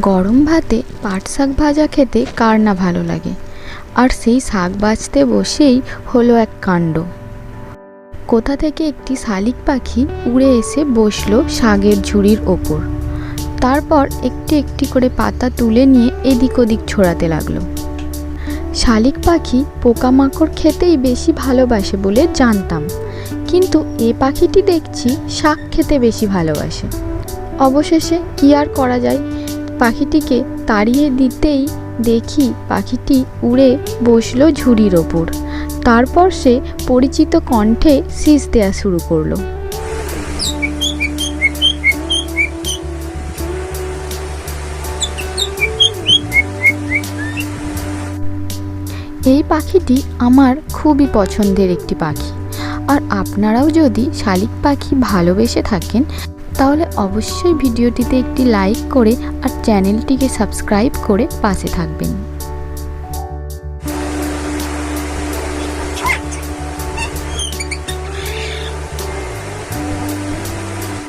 গরম ভাতে পাট শাক ভাজা খেতে কার না ভালো লাগে? আর সেই শাক বাছতে বসেই হলো এক কাণ্ড। কোথা থেকে একটি শালিক পাখি উড়ে এসে বসল শাকের ঝুড়ির ওপর। তারপর একটি একটি করে পাতা তুলে নিয়ে এদিক ওদিক ছড়াতে লাগল। শালিক পাখি পোকামাকড় খেতেই বেশি ভালোবাসে বলে জানতাম। কিন্তু এ পাখিটি দেখছি শাক খেতে বেশি ভালোবাসে। অবশেষে কি আর করা যায়? পাখিটিকে তাড়িয়ে দিতেই দেখি পাখিটি উড়ে বসল ঝুড়ির ওপর। তারপর সে পরিচিত কণ্ঠে শীষ দেওয়া শুরু করল। এই পাখিটি আমার খুবই পছন্দের একটি পাখি। আর আপনারাও যদি শালিক পাখি ভালোবেসে থাকেন তাহলে অবশ্যই ভিডিওটিতে একটি লাইক করে আর চ্যানেলটিকে সাবস্ক্রাইব করে পাশে থাকবেন।